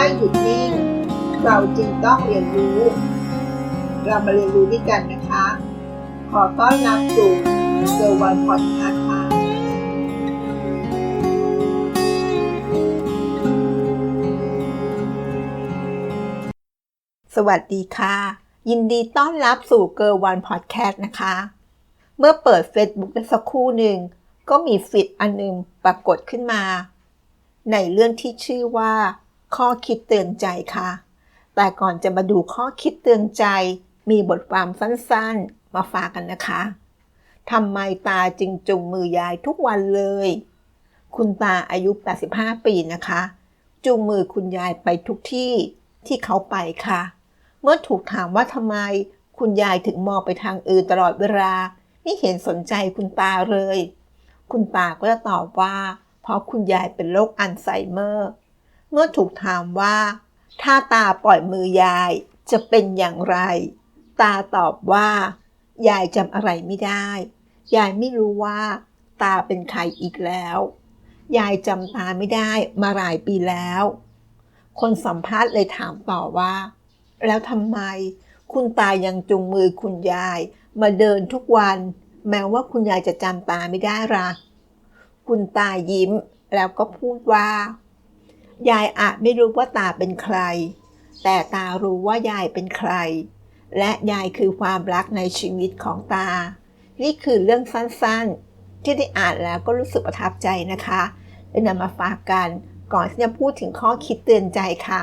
ไม่หยุดนิ่ง เราจึงต้องเรียนรู้ เรามาเรียนรู้ด้วยกันนะคะ ขอต้อนรับสู่เซอร์วันพอดคาส์ค่ะสวัสดีค่ะ ยินดีต้อนรับสู่เกอร์วันพอดแคสต์นะคะ เมื่อเปิด Facebook ได้สักครู่หนึ่ง ก็มีฟิตอันหนึงปรากฏขึ้นมา ในเรื่องที่ชื่อว่า ข้อคิดเตือนใจค่ะ แต่ก่อนจะมาดูข้อคิดเตือนใจ มีบทความสั้นๆ มาฝากกันนะคะทำไมตาจึงจุงมือยายทุกวันเลย คุณตาอายุ 85 ปีนะคะจูงมือคุณยายไปทุกที่ที่เขาไปค่ะ เมื่อถูกถามว่าทำไมคุณยายถึงมองไปทางอื่นตลอดเวลา ไม่เห็นสนใจคุณตาเลย คุณตาก็จะตอบว่า เพราะคุณยายเป็นโรคอัลไซเมอร์ เมื่อถูกถามว่า ถ้าตาปล่อยมือยายจะเป็นอย่างไร ตาตอบว่า ยายจำอะไรไม่ได้ ยายไม่รู้ว่า ตาเป็นใครอีกแล้ว ยายจำตาไม่ได้มาหลายปีแล้ว คนสัมภาษณ์เลยถามต่อว่า แล้วทำไม คุณตายังจุงมือคุณยาย มาเดินทุกวัน แม้ว่าคุณยายจะจำตาไม่ได้ละ่ะคุณตายิ้มแล้วก็พูดว่า ยายอาจไม่รู้ว่าตาเป็นใคร แต่ตารู้ว่ายายเป็นใคร และยายคือความรักในชีวิตของตา นี่คือเรื่องสั้นๆ ที่ได้อ่านแล้วก็รู้สึกประทับใจนะคะเลยนำมาฝากกันก่อนที่จะพูดถึงข้อคิดเตือนใจค่ะ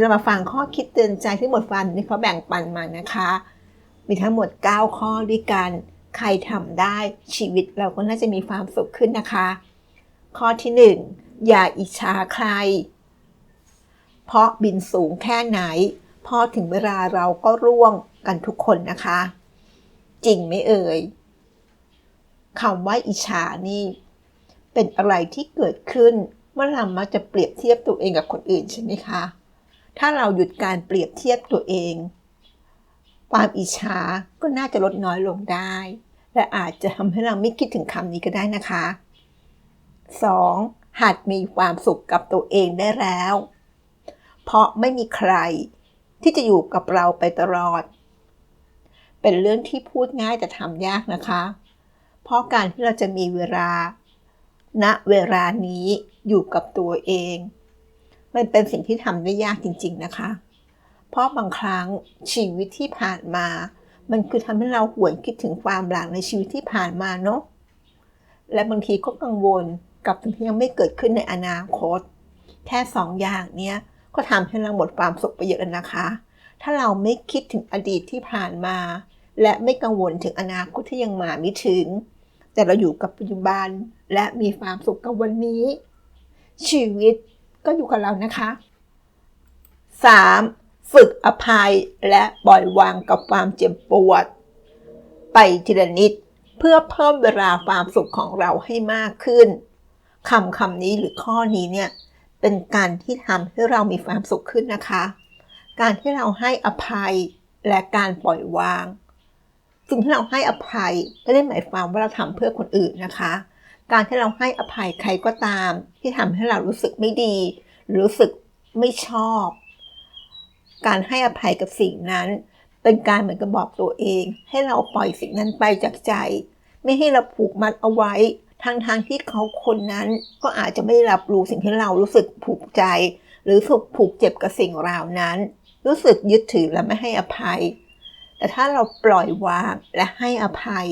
เรามาฟังข้อคิดเตือนใจที่บทความนี้เขาแบ่งปันมานะคะ มีทั้งหมด 9 ข้อด้วยกัน ใครทำได้ชีวิตเราก็น่าจะมีความสุขขึ้นนะคะ ข้อที่ 1 อย่าอิจฉาใคร เพราะบินสูงแค่ไหน พอถึงเวลาเราก็ร่วงกันทุกคนนะคะ จริงไหมเอ่ยคำว่าอิจฉานี่ เป็นอะไรที่เกิดขึ้นเมื่อเรามักจะเปรียบเทียบตัวเองกับคนอื่นใช่ไหมคะ ถ้าเราหยุดการเปรียบเทียบตัวเอง ความอิจฉาก็น่าจะลดน้อยลงได้ และอาจจะทำให้เราไม่คิดถึงคำนี้ก็ได้นะคะ 2. หัดมีความสุขกับตัวเองได้แล้ว เพราะไม่มีใคร ที่จะอยู่กับเราไปตลอด เป็นเรื่องที่พูดง่ายแต่ทำยากนะคะ เพราะการที่เราจะมีเวลาณเวลานี้อยู่กับตัวเอง มันเป็นสิ่งที่ทำได้ยากจริง ๆนะคะ เพราะบางครั้งชีวิตที่ผ่านมา มันคือทำให้เราหวนคิดถึงความหลังในชีวิตที่ผ่านมาเนาะและบางทีก็กังวลกับสิ่งที่ยังไม่เกิดขึ้นในอนาคต แค่สองอย่างเนี้ย ก็ทำให้เราหมดความสุขไปเยอะแล้วนะคะ ถ้าเราไม่คิดถึงอดีตที่ผ่านมา และไม่กังวลถึงอนาคตที่ยังมาไม่ถึง แต่เราอยู่กับปัจจุบันและมีความสุขกับวันนี้ ชีวิตก็อยู่กับเรานะคะ 3. ฝึกอภัยและปล่อยวางกับความเจ็บปวด ไปทีละนิดเพื่อเพิ่มเวลาความสุขของเราให้มากขึ้นคำคำนี้หรือข้อนี้เนี่ย เป็นการที่ทำให้เรามีความสุขขึ้นนะคะ การที่เราให้อภัยและการปล่อยวาง สิ่งที่เราให้อภัยไม่ได้หมายความว่าเราทำเพื่อคนอื่นนะคะ การที่เราให้อภัยใครก็ตาม ที่ทำให้เรารู้สึกไม่ดี รู้สึกไม่ชอบ การให้อภัยกับสิ่งนั้น เป็นการเหมือนกับบอกตัวเอง ให้เราปล่อยสิ่งนั้นไปจากใจ ไม่ให้เราผูกมัดเอาไว้ ทางทางที่เขาคนนั้นก็อาจจะไม่รับรู้สิ่งที่เรารู้สึกผูกใจ หรือสุกผูกเจ็บกับสิ่งราวนั้น รู้สึกยึดถือและไม่ให้อภัย แต่ถ้าเราปล่อยวางและให้อภัย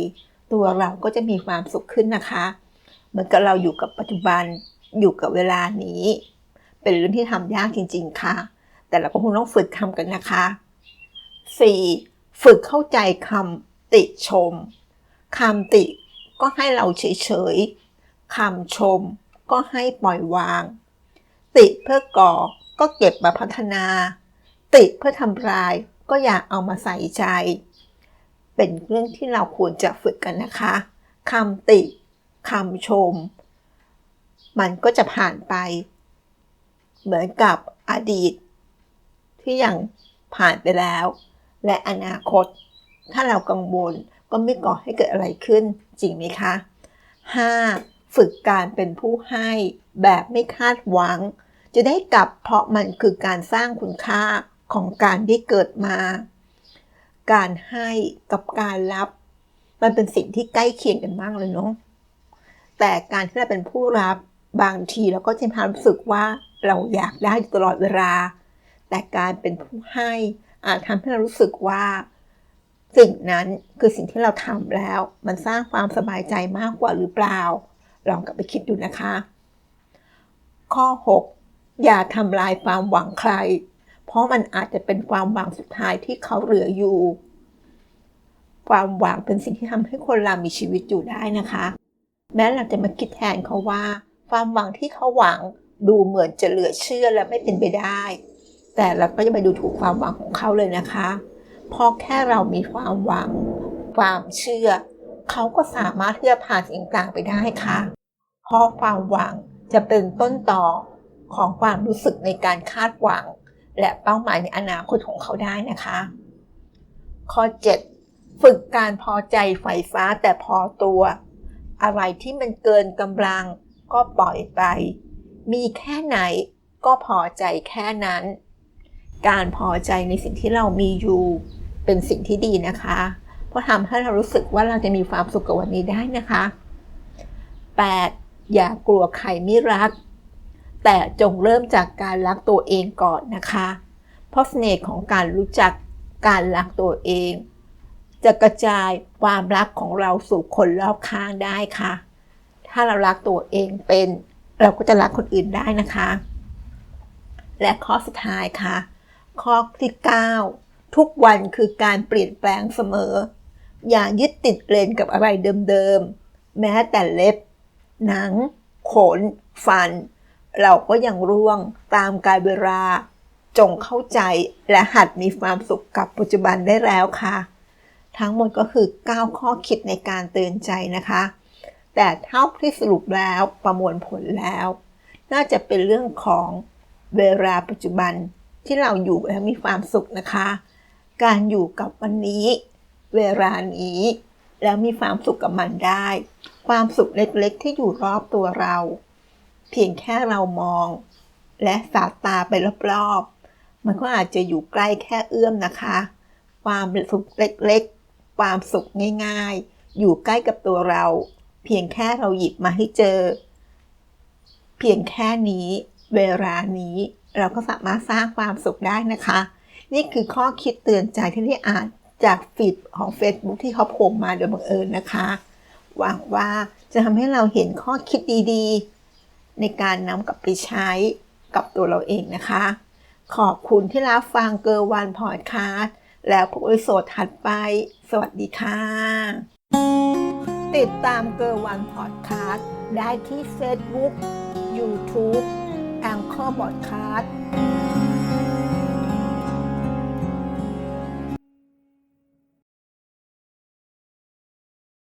ตัวเราก็จะมีความสุขขึ้นนะคะเหมือนกับเราอยู่กับปัจจุบันอยู่กับเวลานี้ เป็นเรื่องที่ทำยากจริง ๆ ค่ะ แต่เราก็คงต้องฝึกทำกันนะคะ 4. ฝึกเข้าใจคำติชมคำติ ก็ให้เราเฉยๆคำชม ก็ให้ปล่อยวาง ติเพื่อก่อก็เก็บมาพัฒนา ติเพื่อทำลายก็อยากเอามาใส่ใจ เป็นเรื่องที่เราควรจะฝึกกันนะคะคำติคำชม มันก็จะผ่านไป เหมือนกับอดีต ที่ยังผ่านไปแล้ว และอนาคต ถ้าเรากังวล ก็ไม่ก่อให้เกิดอะไรขึ้นจริงไหมคะ 5. ฝึกการเป็นผู้ให้แบบไม่คาดหวัง จะได้กลับเพราะมันคือการสร้างคุณค่าของการที่เกิดมา การให้กับการรับ มันเป็นสิ่งที่ใกล้เคียงกันมากเลยเนาะแต่การที่เราเป็นผู้รับบางทีเราก็จะมีความรู้สึกว่าเราอยากได้ตลอดเวลา แต่การเป็นผู้ให้อาจทำให้เรารู้สึกว่า สิ่งนั้นคือสิ่งที่เราทำแล้ว มันสร้างความสบายใจมากกว่าหรือเปล่า ลองกลับไปคิดดูนะคะ ข้อ 6 อย่าทำลายความหวังใคร เพราะมันอาจจะเป็นความหวังสุดท้ายที่เขาเหลืออยู่ ความหวังเป็นสิ่งที่ทำให้คนเรามีชีวิตอยู่ได้นะคะ แม้เราจะมาคิดแทนเขาว่า ความหวังที่เขาหวังดูเหมือนจะเหลือเชื่อและไม่เป็นไปได้ แต่เราก็จะไปดูถูกความหวังของเขาเลยนะคะ พราะแค่เรามีความหวัง ความเชื่อ เขาก็สามารถที่จะผ่านสิ่งต่างไปได้ค่ะ เพราะความหวังจะเป็นต้นต่อของความรู้สึกในการคาดหวัง และเป้าหมายในอนาคตของเขาได้นะคะ ข้อ 7 ฝึกการพอใจไฟฟ้าแต่พอตัว อะไรที่มันเกินกำลังก็ปล่อยไป มีแค่ไหนก็พอใจแค่นั้น การพอใจในสิ่งที่เรามีอยู่เป็นสิ่งที่ดีนะคะ เพราะทำให้เรารู้สึกว่าเราจะมีความสุขกับวันนี้ได้นะคะ 8. อย่ากลัวใครไม่รัก แต่จงเริ่มจากการรักตัวเองก่อนนะคะ เพราะเสน่ห์ของการรู้จักการรักตัวเอง จะกระจายความรักของเราสู่คนรอบข้างได้ค่ะ ถ้าเรารักตัวเองเป็นเราก็จะรักคนอื่นได้นะคะ และข้อสุดท้ายค่ะ ข้อที่ 9 ทุกวันคือการเปลี่ยนแปลงเสมอ อย่ายึดติดเลนกับอะไรเดิมๆ แม้แต่เล็บ หนัง ขน ฟัน เราก็ยังร่วงตามกาลเวลา จงเข้าใจและหัดมีความสุขกับปัจจุบันได้แล้วค่ะ ทั้งหมดก็คือ 9 ข้อคิดในการเตือนใจนะคะ แต่เท่าที่สรุปแล้วประมวลผลแล้ว น่าจะเป็นเรื่องของเวลาปัจจุบัน ที่เราอยู่แล้วมีความสุขนะคะ การอยู่กับวันนี้ เวลานี้ แล้วมีความสุขกับมันได้ ความสุขเล็กๆ ที่อยู่รอบตัวเรา เพียงแค่เรามอง และสายตาไปรอบๆ มันก็อาจจะอยู่ใกล้แค่เอื้อมนะคะ ความสุขเล็กๆ ความสุขง่ายๆ อยู่ใกล้กับตัวเรา เพียงแค่เราหยิบมาให้เจอ เพียงแค่นี้ เวลานี้ เราก็สามารถสร้างความสุขได้นะคะ นี่คือข้อคิดเตือนใจที่ได้อ่านจากฟีดของ Facebook ที่เขาโผล่มาโดยบังเอิญนะคะ หวังว่าจะทำให้เราเห็นข้อคิดดีๆ ในการนำกลับไปใช้กับตัวเราเองนะคะ ขอบคุณที่รับฟังเกอร์วันพอดคาสต์แล้วพบกันโสดถัดไป สวัสดีค่ะ ติดตามเกอร์วันพอดคาสต์ได้ที่ Facebook YouTube แองข้อบอดคาส